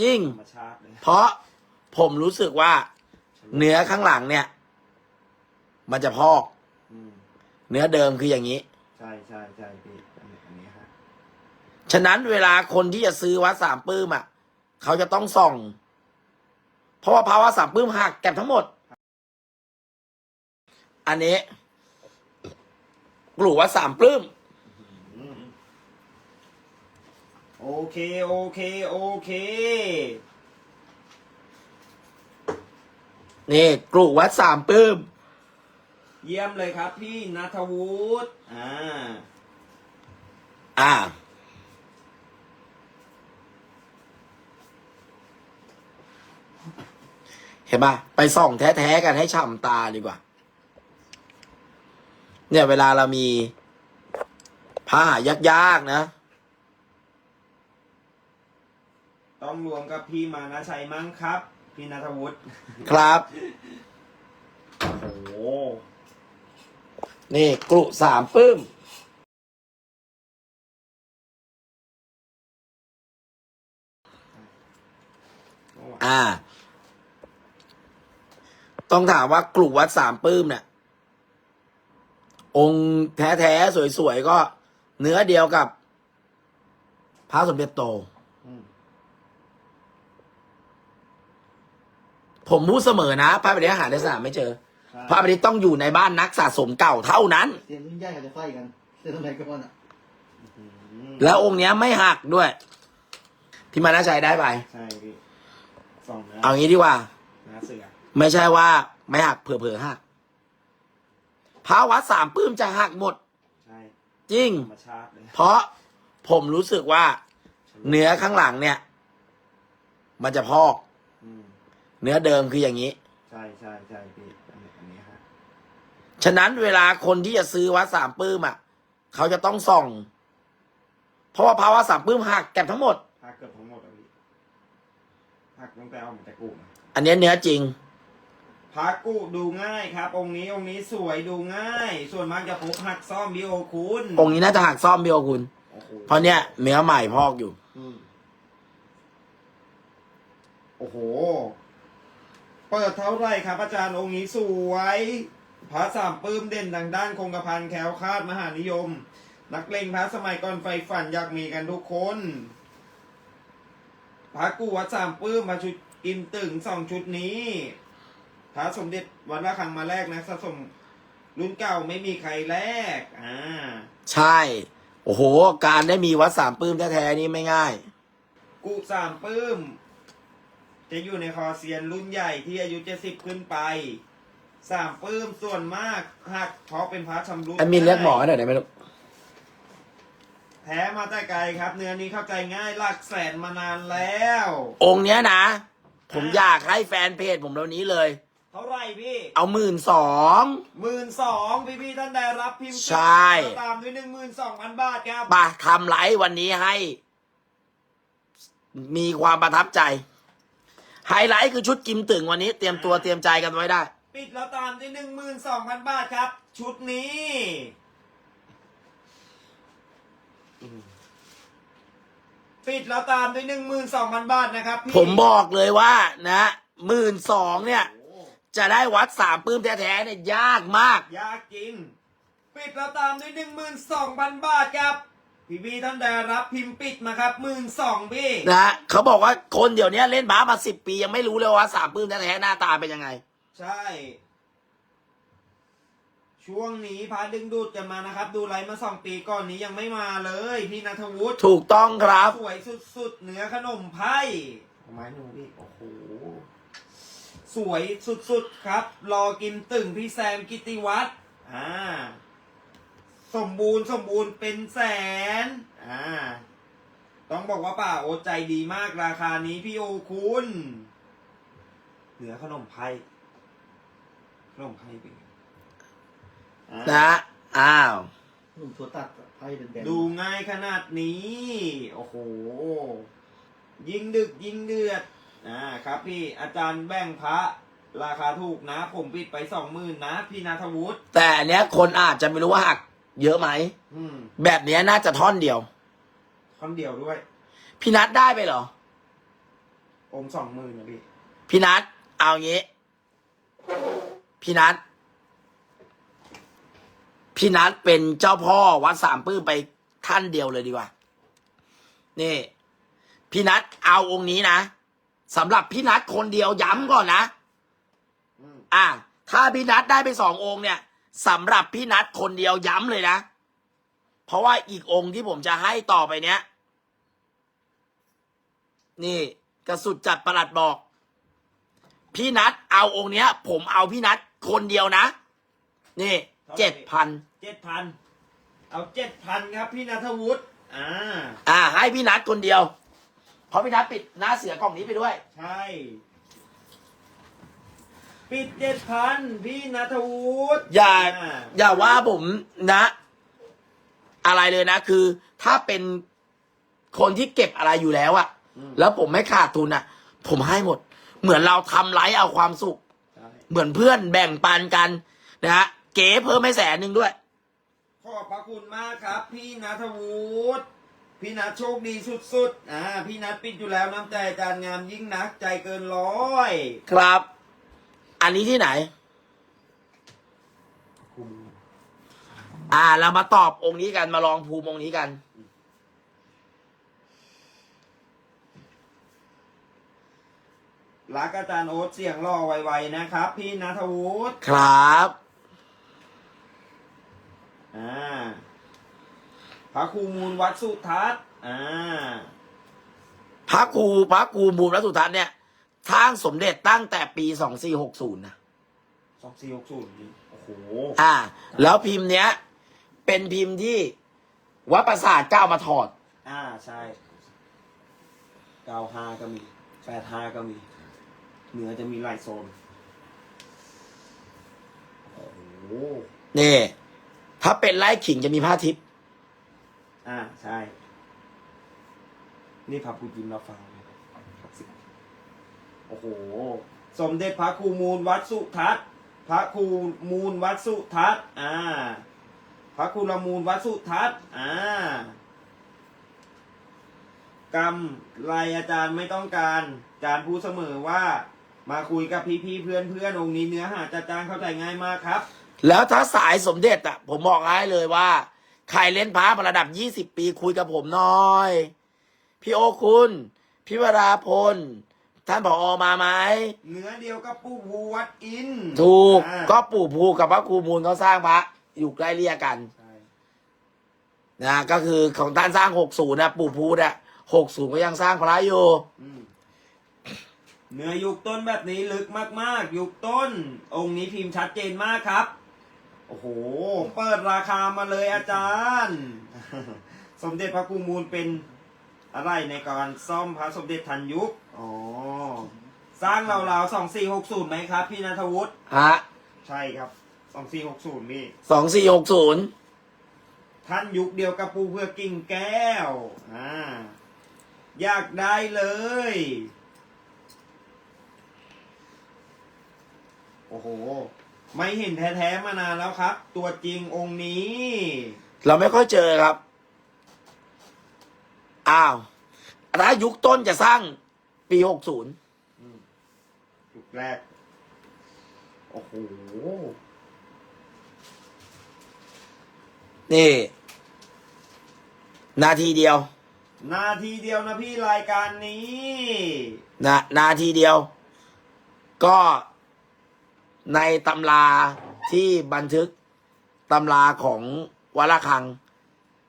จริง ธรรมชาติเลยเพราะผมรู้สึกว่า เนื้อข้างหลังเนี่ย มันจะพอก อืมเนื้อเดิมคืออย่างนี้ ใช่ใช่ใช่พี่อันนี้อันนี้ฮะฉะนั้นเวลาคนที่จะซื้อวัดสามปื้มอะ เขาจะต้องส่อง เพราะว่าภาวะสามปื้มหักแก็บทั้งหมด อันนี้กลุ่วัดสามปื้ม อืม โอเค โอเค โอเค นี่กลุ่วัดสามปื้ม เยี่ยมเลยครับพี่นัทวุฒิอ่า อ่า เห็นปะไปส่องแท้ๆกันให้ฉ่ำตาดีกว่า เนี่ยเวลาเรามีผ้าหายากๆนะ ต้องรวมกับพี่มานะชัยมั้งครับ พี่นัทวุฒิครับ โอ้โหนี่กลุ่สามปื้มอ่า ต้องถามว่ากลุ่วัดสามปื้มเนี่ย องค์แท้ ๆ สวย ๆ ก็เนื้อเดียวกับพระสมเด็จโต อืม ผมพูดเสมอนะพระปฏิหารในสนามไม่เจอใช่พระปฏิต้องอยู่ในบ้านนักสะสมเก่าเท่านั้น เสียงรุ่นใหญ่เขาจะไฟกันเสียงสมัยก่อนอะอืมแล้วองค์เนี้ยไม่หักด้วย ที่มานาชัยได้ไปใช่พี่สองนะเอางี้ดีกว่า นะเสือไม่ใช่ว่าไม่หักเผื่อๆหักพระวัดสามปื้มจะหักหมด ใช่จริง ธรรมชาติเลยเพราะผมรู้สึกว่า เนื้อข้างหลังเนี่ย มันจะพอกอืม เนื้อเดิมคืออย่างนี้ ใช่ใช่ใช่พี่อันนี้อันนี้ฮะฉะนั้นเวลาคนที่จะซื้อวัดสามปื้มอะ เขาจะต้องส่อง เพราะว่าภาวะสามปื้มหักแก็บทั้งหมด หักเกือบทั้งหมดอะพี่หักตั้งแต่เอามาจากกูนะอันเนี้ยเนื้อจริง พระกุดูง่ายครับ องค์นี้องค์นี้สวยดูง่าย ส่วนมากจะพบหักซ่อมบิโอคุณองค์นี้น่าจะหักซ่อมเบียวคุณ โอ้โหเพราะเนี้ยเนื้อใหม่พอกอยู่ อืมโอ้โห เปิดเท่าไหรครับอาจารย์องค์นี้สวยพระสามปื้มเด่นดังด้านคงกระพันแคล้วคลาดมหานิยม นักเลงพระสมัยก่อนไฟฝันอยากมีกันทุกคน พระกูวัดสามปื้มมาชุดกิมตึงสองชุดนี้พระสมเด็จวัดละคังมาแรกนะสะสมรุ่นเก่าไม่มีใครแลกอ่าใช่ โอ้โห การได้มีวัดสามปื้มแท้ๆนี่ไม่ง่าย กูสามปื้ม จะอยู่ในคอเซียนรุ่นใหญ่ที่อายุเจ็ดสิบขึ้นไปสามปื้มส่วนมากหักเพราะเป็นพระชำรุดแอดมินเรียกหมอหน่อยได้ไหมลูกแท้มาแต่ไกลครับ เนื้อนี้เข้าใจง่ายหลักแสนมานานแล้ว องค์เนี้ยนะ ผมอยากให้แฟนเพจผมเดี๋ยวนี้เลย เท่าไหรพี่เอาหมื่นสอง หมื่นสองพี่พี่ๆท่านใดรับพิมพ์ใช่ตามด้วยหนึ่งหมื่นสองพันบาทครับ ปะทำไลฟ์วันนี้ให้ มีความประทับใจ ไฮไลท์คือชุดกิมตึงวันนี้ เตรียมตัวเตรียมใจกันไว้ได้ ปิดแล้วตามด้วยหนึ่งหมื่นสองพันบาทครับ ชุดนี้ปิดแล้วตามด้วยหนึ่งหมื่นสองพันบาทนะครับพี่ผมบอกเลยว่านะหมื่นสองเนี่ยโอ้จะได้วัดสามปื้มแท้ๆเนี่ยยากมาก ยากจริง ปิดแล้วตามด้วยหนึ่งหมื่นสองพันบาทครับ พี่พี่ๆท่านใดรับพิมพ์ปิดมาครับหมื่นสองพี่นะเขาบอกว่าคนเดี๋ยวนี้เล่นบาสมาสิบปียังไม่รู้เลยว่าสามปื้มแท้ๆหน้าตาเป็นยังไง ใช่ ช่วงนี้พาดึงดูดจะมานะครับ ดูไลฟ์มาสองปีก่อนนี้ยังไม่มาเลย พี่นัทวุฒิถูกต้องครับ สวยสุดๆ เนื้อขนมไพ่ไม้หนูพี่โอ้โหสวยสุดๆครับ รอกินตึงพี่แซมกิติวัตรอ่า สมบูรณ์สมบูรณ์เป็นแสน อ่า ต้องบอกว่าป่าโอใจดีมากราคานี้พี่โอคุณเนื้อขนมไพ่ขนมไพ่เป็นไงอ่า นะอ้าว หนุ่มตัวตัดไฟแดงๆดูง่ายขนาดนี้ โอ้โห ยิงดึกยิงเดือด อ่าครับพี่อาจารย์แบ่งพระ ราคาถูกนะ ผมปิดไปสองหมื่นนะ พี่นาทวุฒิแต่อันเนี้ยคนอาจจะไม่รู้ว่าหัก เยอะไหมอืมแบบเนี้ยน่าจะท่อนเดียวคนเดียวด้วย พี่นัดได้ไปเหรอองค์สองหมื่นนะพี่พี่นัทเอางี้ พี่นัทพี่นัทเป็นเจ้าพ่อวัดสามปื้มไปท่านเดียวเลยดีกว่า นี่ พี่นัทเอาองค์นี้นะสำหรับพี่นัทคนเดียวย้ำก่อนนะ อืมอะถ้าพี่นัทได้ไปสององค์เนี่ย สำหรับพี่นัทคนเดียวย้ำเลยนะ เพราะว่าอีกองค์ที่ผมจะให้ต่อไปเนี้ย นี่กระสุดจัดประหลัดบอก พี่นัทเอาองค์เนี้ย ผมเอาพี่นัทคนเดียวนะ นี่เจ็ดพันเจ็ดพันเอาเจ็ดพันครับ พี่นัทวุฒิอ่า อ่า ให้พี่นัทคนเดียว เพราะพี่นัทปิดหน้าเสือกล่องนี้ไปด้วย ใช่ ปิดเจ็ดพันพี่นัทวุฒิอย่าอ่อย่าว่าผมนะ อะไรเลยนะ คือ ถ้าเป็นคนที่เก็บอะไรอยู่แล้วอะอืมแล้วผมไม่ขาดทุนอะผมให้หมด เหมือนเราทำไลฟ์เอาความสุขใช่เหมือนเพื่อนแบ่งปันกัน นะฮะเก๋เพิ่มให้แสนหนึ่งด้วย ขอบพระคุณมากครับ พี่นัทวุฒิพี่นัทโชคดีสุดๆ อ่า พี่นัทปิดอยู่แล้วน้ำใจอาจารย์งามยิ่งนักใจเกินร้อย ครับ อันนี้ที่ไหน อ่า เรามาตอบองค์นี้กัน มาลองภูมิองค์นี้กัน รักอาจารย์โอ๊ตเสียงรอไวๆนะครับ พี่นัทวุฒิ ครับ อ่า พระครูมูลวัดสุทัศน์ อ่า พระครูพระครูบูมและสุทัศน์เนี่ย สร้างสมเด็จตั้งแต่ปีสองสี่หกศูนย์นะสองสี่หกศูนย์โอ้โหอ่า แล้วพิมพ์เนี้ย เป็นพิมพ์ที่วัดประสาทเก้ามาถอด อ่าใช่เก้าห้าก็มีแปดห้าก็มี เหนือจะมีหลายโซน โอ้โหนี่ ถ้าเป็นไล่ขิงจะมีผ้าทิพย์อ่าใช่ นี่พระพุทธยิมเราฟังนะครับโอ้โห สมเด็จพระครูมูลวัดสุทัศน์ พระครูมูลวัดสุทัศน์ อ่า พระครูละมูลวัดสุทัศน์ อ่ากรรมลายอาจารย์ไม่ต้องการ อาจารย์พูดเสมอว่า มาคุยกับพี่ๆเพื่อนๆองค์นี้เนื้อหาจะจางเข้าใจง่ายมากครับ แล้วถ้าสายสมเด็จอะ ผมบอกให้เลยว่า ใครเล่นพระมาระดับยี่สิบปีคุยกับผมหน่อย พี่โอคุณ พี่วราพล ท่านผอมาไหมเนื้อเดียวกับปู่ภูวัดอินทร์ถูกอ่าก็ปู่ภูกับพระครูมูลเขาสร้างพระ อยู่ใกล้เรียกกันใช่นะก็คือของท่านสร้างหกศูนย์นะปู่ภูนะหกศูนย์ก็ยังสร้างพระอยู่อืมเนื้อยุคต้นแบบนี้ลึกมากๆ ยุคต้น องค์นี้พิมพ์ชัดเจนมากครับ โอ้โห เปิดราคามาเลยอาจารย์ สมเด็จพระครูมูลเป็น อะไรในการซ่อมพระสมเด็จทันยุคอ๋อ สร้างราวๆสองสี่หกศูนย์ไหมครับ พี่นัทวุฒิ ฮะใช่ครับสองสี่หกศูนย์พี่สองสี่หกศูนย์ท่านยุคเดียวกับปูเพื่อกิ่งแก้ว อ่า อยากได้เลย โอ้โห ไม่เห็นแท้ๆมานานแล้วครับ ตัวจริงองค์นี้ เราไม่ค่อยเจอครับ อ้าวถ้ายุคต้นจะสร้างปีหกศูนย์ยุคแรก โอ้โห นี่ นาทีเดียว นาทีเดียวนะพี่รายการนี้นะนาทีเดียว ก็ในตำราที่บันทึกตำราของวัดระฆัง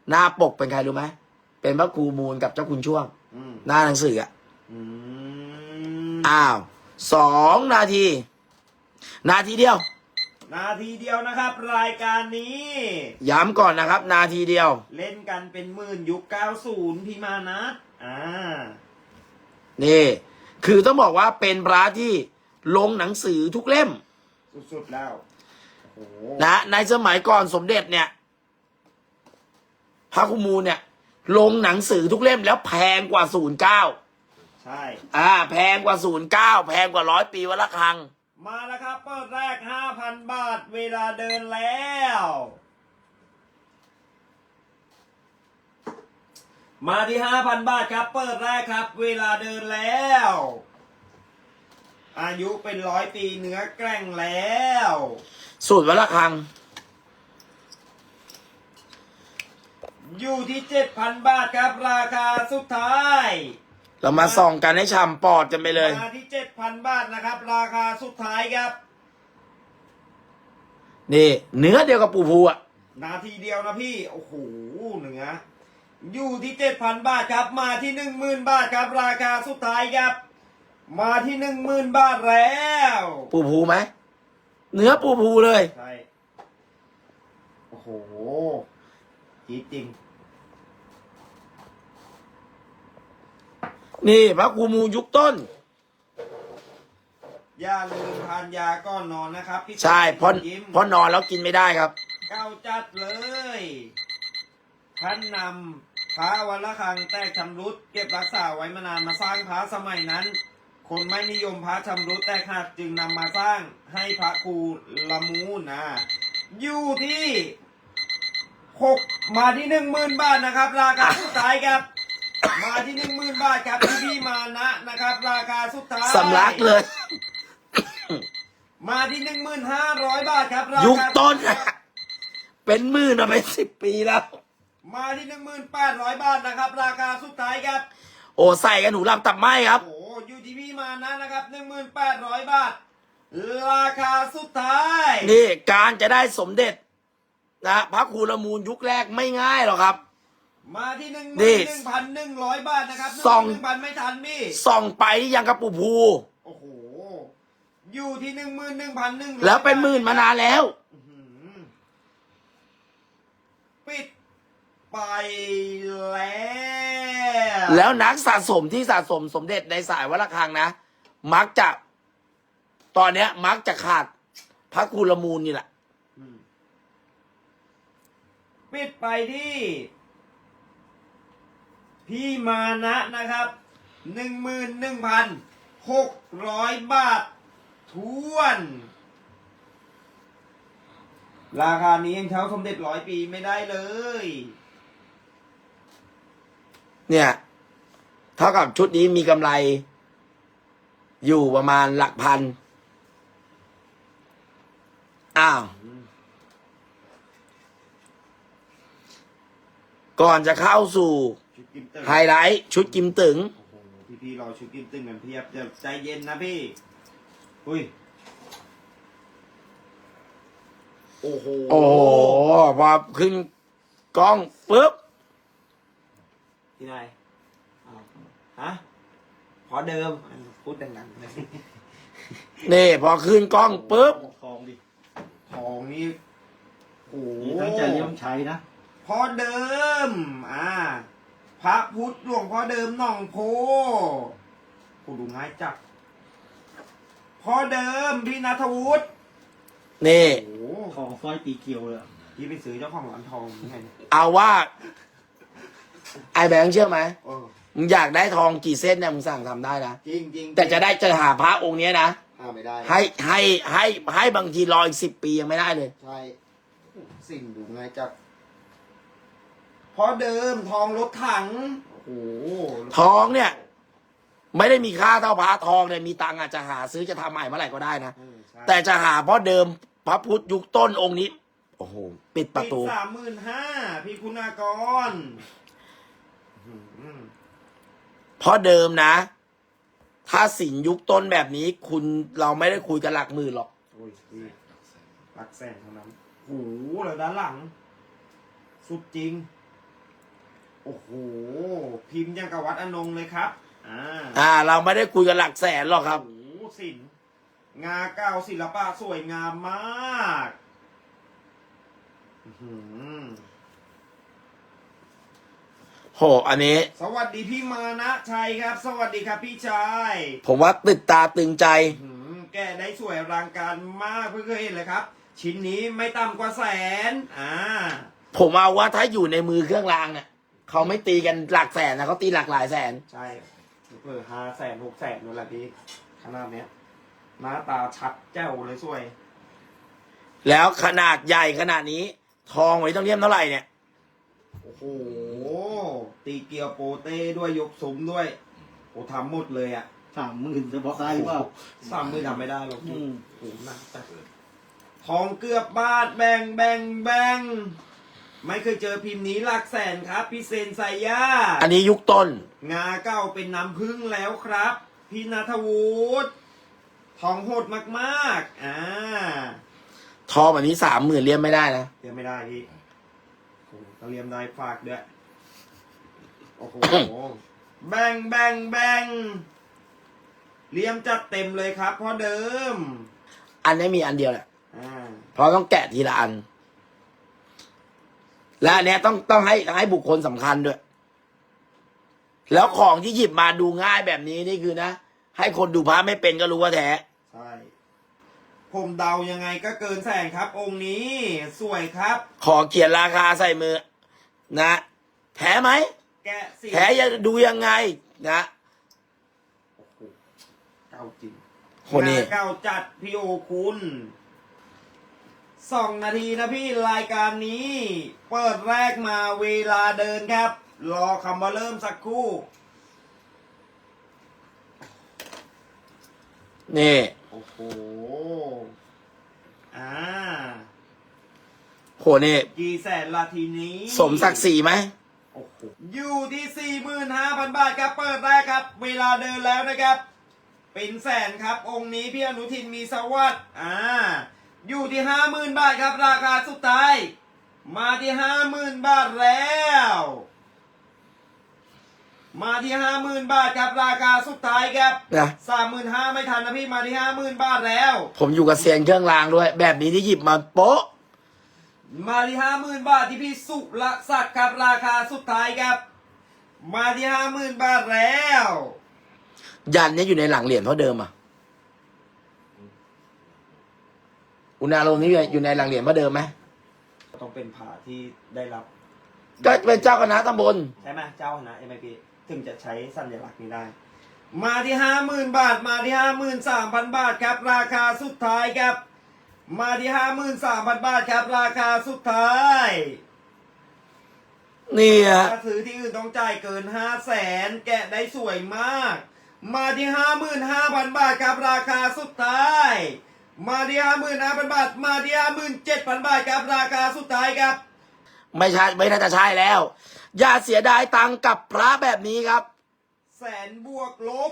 หน้าปกเป็นใครรู้ไหม เป็นพระครูมูลกับเจ้าคุณช่วงอืมหน้าหนังสืออะอืมอ้าวสองนาที นาทีเดียว นาทีเดียวนะครับ รายการนี้ ย้ำก่อนนะครับ นาทีเดียว เล่นกันเป็นหมื่นยุค90พี่มานัทอ่านี่ คือต้องบอกว่าเป็นพระที่ลงหนังสือทุกเล่ม สุดๆแล้วโอ้โหนะในสมัยก่อนสมเด็จเนี่ยพระคุมูลเนี่ย ลงหนังสือทุกเล่มแล้วแพงกว่าศูนย์เก้าใช่ อ่า แพงกว่าศูนย์เก้าแพงกว่าร้อยปีวัดละคัง มาแล้วครับ เปิดแรก5,000บาทเวลาเดินแล้ว มาที่5,000บาทครับ เปิดแรกครับ เวลาเดินแล้ว อายุเป็นร้อยปีเนื้อแกร่งแล้ว สูตรวัดระฆัง อยู่ที่เจ็ดพันบาทครับ ราคาสุดท้าย เรามาส่องกันให้ฉ่ำปอดกันไปเลย มาที่เจ็ดพันบาทนะครับ ราคาสุดท้ายครับ นี่ เนื้อเดียวกับปูภูอะ นาทีเดียวนะพี่ โอ้โหเหนืออยู่ที่เจ็ดพันบาทครับ มาที่หนึ่งหมื่นบาทครับ ราคาสุดท้ายครับ มาที่หนึ่งหมื่นบาทแล้วปูภูไหมเนื้อปูภูเลย ใช่โอ้โหจีดจริง นี่พระครูมูยุคต้น อย่าลืมทานยาก่อนนอนนะครับพี่ใช่เพราะยิ้มเพราะนอนแล้วกินไม่ได้ครับ เก้าจัดเลยท่านนำพระวันละครังแตกชำรุด เก็บรักษาไว้มานานมาสร้างพระสมัยนั้น คนไม่นิยมพระชำรุดแตกหักจึงนำมาสร้างให้พระครูละมูลนะอยู่ที่หกมาที่หนึ่งหมื่นบาทนะครับ ราคาสุดท้ายครับ มาที่หนึ่งหมื่นบาทครับที่พี่มานะนะครับ ราคาสุดท้ายสำลักเลย มาที่หนึ่งหมื่นห้าร้อยบาทครับราคายุคต้นสุดท้ายครับเป็นหมื่นมาเป็นสิบปีแล้ว มาที่หนึ่งหมื่นแปดร้อยบาทนะครับ ราคาสุดท้ายครับ โอ้ใส่กันหนูลำตับไหมครับ โอ้โหอยู่ที่พี่มานะนะครับหนึ่งหมื่นแปดร้อยบาท ราคาสุดท้าย นี่การจะได้สมเด็จนะพระครูละมูลยุคแรกไม่ง่ายหรอกครับ มาที่หนึ่งหนี่มื่นหนึ่งพันหนึ่งร้อยบาทนะครับสอง หนึ่งพันไม่ทันพี่ ส่องไปยังกับปูภูโอ้โห อยู่ที่หนึ่งหมื่นหนึ่งพันหนึ่งแล้วเป็นหมื่นมานานแล้ว ปิดไปแล้วแล้วนักสะสมที่สะสมสมเด็จในสายวัดระฆังนะ มักจะ ตอนเนี้ย มักจะขาดพระครูละมูลนี่แหละ อืมปิดไปที่ พี่มานะนะครับหนึ่งหมื่นหนึ่งพันหกร้อยบาททวน ราคานี้ยังเช่าสมเด็จร้อยปีไม่ได้เลย เนี่ย เท่ากับชุดนี้มีกำไร อยู่ประมาณหลักพัน อ้าว ก่อนจะเข้าสู่ ชุดกิมตึงไฮไลท์ชุดกิมตึงโอ้โหพี่พี่ๆรอชุดกิมตึงกันเพียบเดี๋ยวใจเย็นนะพี่ อุ้ย โอ้โห โอ้โหพอขึ้นกล้องปุ๊บ ที่ไหนอ้าวฮะพอเดิมพูดดังๆเลยนี่ พอขึ้นกล้องปุ๊บ ทองดิ ทองนี่โอ้โห นี่ตั้งใจเลี้ยงใช้นะ พอเดิม อ่า พระพุทธหลวงพ่อเดิมหนองโพกูดูง่ายจับพอเดิมพี่นัทวุฒินี่โอ้โหทองสร้อยปีเกียวเลยอะพี่ไปซื้อเจ้าของร้านทองยังไงเนี่ยเอาว่า ไอแบงค์เชื่อไหมเออมึงอยากได้ทองกี่เส้นเนี่ยมึงสั่งทำได้นะ จริงจริงแต่จะได้จะหาพระองค์เนี้ยนะหาไม่ได้ให้ให้ให้ให้บางทีรออีกสิบปียังไม่ได้เลย ใช่สิ่งดูง่ายจั ดพอเดิมทองรถถัง โอ้โหทองเนี่ย ไม่ได้มีค่าเท่าพระทองเนี่ยมีตังค์อาจจะหาซื้อจะทำใหม่เมื่อไหร่ก็ได้นะเออใช่แต่จะหาเพราะเดิมพระพุทธยุคต้นองค์นี้ โอ้โห ปิดประตู สามหมื่นห้าพี่คุณากรอื้อหือเพราะเดิมนะ ถ้าสินยุคต้นแบบนี้ คุณเราไม่ได้คุยกันหลักหมื่นหรอก โอ้ยพี่หลักแสนเท่านั้นโอ้โหแล้วด้านหลัง สุดจริง โอ้โห พิมพ์ยังกับวัดอนงเลยครับ อ่าอ่า เราไม่ได้คุยกันหลักแสนหรอกครับ โอ้โหศิลป์งาเก้าศิลปะสวยงามมากอื้อหือโห อันนี้ สวัสดีพี่มานะชัยครับ สวัสดีครับพี่ชายผมว่าติดตาตึงใจ อื้อหือแกได้สวยอลังการมากเพิ่งเคยเห็นเลยครับ ชิ้นนี้ไม่ต่ำกว่าแสน อ่า ผมเอาว่าถ้าอยู่ในมือเครื่องรางเนี่ย เขาไม่ตีกันหลักแสนนะเขาตีหลักหลายแสน ใช่เผื่อห้าแสนหกแสนนู่นแหละพี่ขนาดเนี้ยหน้าตาชัดแจ้วเลยสวย แล้วขนาดใหญ่ขนาดนี้ ทองไว้ต้องเลี่ยมเท่าไหร่เนี่ย โอ้โห ตีเกียวโปเต้ด้วยยกซุ้มด้วยโอ้ทำหมดเลยอะ่ะสามหมื่นเฉพาะได้หรือเปล่าสามมือทำไม่ได้หรอกอืพี่มโอ้โหหนักจัดเลยทองเกือบบาทแบ่งแบ่งแบ่ง ไม่เคยเจอพิมพ์นี้หลักแสนครับพี่เซนไซย่าอันนี้ยุคต้น งาเก้าเป็นน้ำพึ่งแล้วครับ พี่นัทวุฒิทองโหดมากๆ อ่าทองแบบนี้สามหมื่นเลี่ยมไม่ได้นะเรียมไม่ได้พี่โอ้โหต้องเรียมได้ฝากด้วย โอ้โห แบ่งแบ่งแบ่งเรียมจัดเต็มเลยครับพ่อเดิม อันนี้มีอันเดียวแหละอ่า เพราะต้องแกะทีละอัน และอันเนี้ยต้องต้องให้ให้บุคคลสำคัญด้วย แล้วของที่หยิบมาดูง่ายแบบนี้นี่คือนะ ให้คนดูพระไม่เป็นก็รู้ว่าแท้ใช่ผมเดายังไงก็เกินแสนครับ องค์นี้สวยครับ ขอเขียนราคาใส่มือ นะแท้ไหมแกะสีแท้จะดูยังไง นะโอ้โหเก้าจริงคนนี้ หาเก้าจัดพี่โอคุณ สองนาทีนะพี่รายการนี้ เปิดแรกมาเวลาเดินครับ รอคำว่าเริ่มสักครู่ นี่โอ้โหอ่าโหนี่กี่แสนละทีนี้ สมศักดิ์ศรีไหมโอ้โหอยู่ที่สี่หมื่นห้าพันบาทครับ เปิดแรกครับ เวลาเดินแล้วนะครับ เป็นแสนครับ องค์นี้พี่อนุทินมีสวัสดิ์อ่า อยู่ที่ห้าหมื่นบาทครับราคาสุดท้าย มาที่ห้าหมื่นบาทแล้ว มาที่ห้าหมื่นบาทครับราคาสุดท้ายครับนะ สามหมื่นห้าไม่ทันนะพี่มาที่ห้าหมื่นบาทแล้ว ผมอยู่กับเซียนเครื่องรางด้วย แบบนี้ที่หยิบมาโป๊ะ มาที่ห้าหมื่นบาทที่พี่สุรศักดิ์ครับราคาสุดท้ายครับ มาที่ห้าหมื่นบาทแล้ว ยันเนี่ยอยู่ในหลังเหรียญเท่าเดิมอะ อุณาโลมนี่อยู่ในหลังเหรียญเท่าเดิมไหมต้องเป็นผาที่ได้รับ ก็เป็นเจ้าคณะตำบลใช่ไหมเจ้าคณะเอ็มพีถึงจะใช้สัญลักษณ์นี้ได้ มาที่ห้าหมื่นบาท มาที่ห้าหมื่นสามพันบาทครับ ราคาสุดท้ายครับ มาที่ห้าหมื่นสามพันบาทครับ ราคาสุดท้ายนี่ฮะถ้าซื้อที่อื่นต้องจ่ายเกินห้าแสนแกะได้สวยมาก มาที่ห้าหมื่นห้าพันบาทครับราคาสุดท้าย มาที่ห้าหมื่นห้าพันบาท มาที่ห้าหมื่นเจ็ดพันบาทครับราคาสุดท้ายครับ ไม่ใช่ไม่น่าจะใช่แล้ว อย่าเสียดายตังค์กับพระแบบนี้ครับ แสนบวกลบ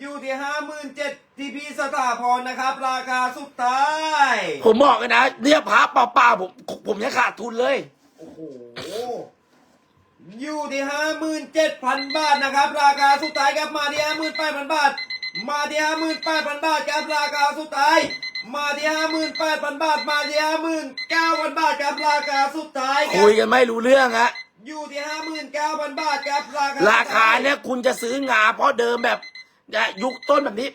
อยู่ที่ห้าหมื่นเจ็ดที่พี่สถาพรนะครับ ราคาสุดท้าย ผมบอกเลยนะเนี่ยพระเปล่าๆผมผมยังขาดทุนเลย โอ้โห อยู่ที่ห้าหมื่นเจ็ดพันบาทนะครับ ราคาสุดท้ายครับมาที่ห้าหมื่นแปดพันบาท มาที่ห้าหมื่นแปดพันบาทครับราคาสุดท้าย มาที่ห้าหมื่นแปดพันบาท มาที่ห้าหมื่นเก้าพันบาทครับราคาสุดท้ายครัคุยบกันไม่รู้เรื่องฮะอยู่ที่ห้าหมื่นเก้าพันบาทครับราคาราคาเนี่ยคุณจะซื้องาเพราะเดิมแบบเนี่ยยุคต้นแบบนี้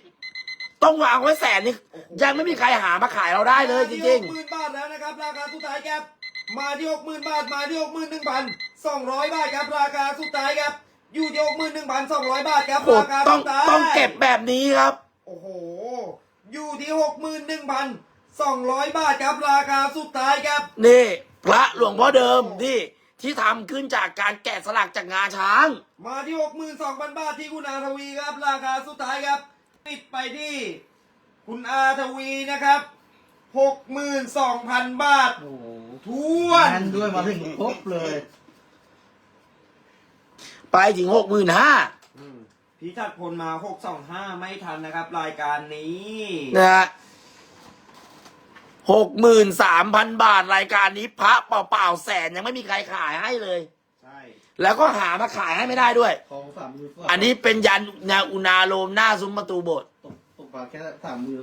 ต้องวางไว้แสนนี่ยังไม่มีใครหามาขายเราได้เลยจริงหมื่นบาทแล้วนะครับราคาสุดท้ายครับมาที่หกหมื่นบาทมาที่หกหมื่นหนึ่งพันสองร้อยบาทครับราคาสุดท้ายครับอยู่ที่หกหมื่นหนึ่งพันสองร้อยบาทครับๆโอ้ราคาต้องสุดท้ายต้องเก็บแบบนี้ครับ โอ้โห อยู่ที่หกหมื่นหนึ่งพันสองร้อยบาทครับราคาสุดท้ายครับ นี่พระหลวงพ่อเดิมที่ที่ทำขึ้นจากการแกะสลักจากงาช้าง มาที่หกหมื่นสองพันบาทที่คุณอาทวีครับ ราคาสุดท้ายครับ ปิดไปที่ คุณอาทวีนะครับหกหมื่นสองพันบาทโอ้โหทวนแน่นด้วยมาถึงครบเลย ไปถึงหกหมื่นห้าอืม พี่ชัดพลมาหกสองห้าไม่ทันนะครับ รายการนี้นะฮะหกหมื่นสามพันบาทรายการนี้พระเปล่าๆแสนยังไม่มีใครขายให้เลย ใช่แล้วก็หามาขายให้ไม่ได้ด้วย ของสามมือฝากอันนี้เป็นยันนาอุณาโลมหน้าซุ้มประตูโบสถ์ตกตกปลาแค่สามมือ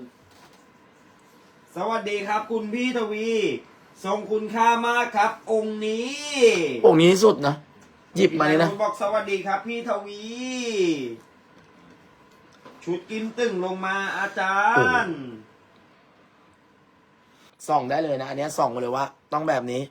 สวัสดีครับคุณพี่ทวี ทรงคุณค่ามากครับ องค์นี้องค์นี้สุดนะหยิบมาเลยนะคุณบอกสวัสดีครับพี่ทวี ชุดกินตึงลงมาอาจารย์ ส่องได้เลยนะ อันเนี้ยส่องมาเลยว่า ต้องแบบนี้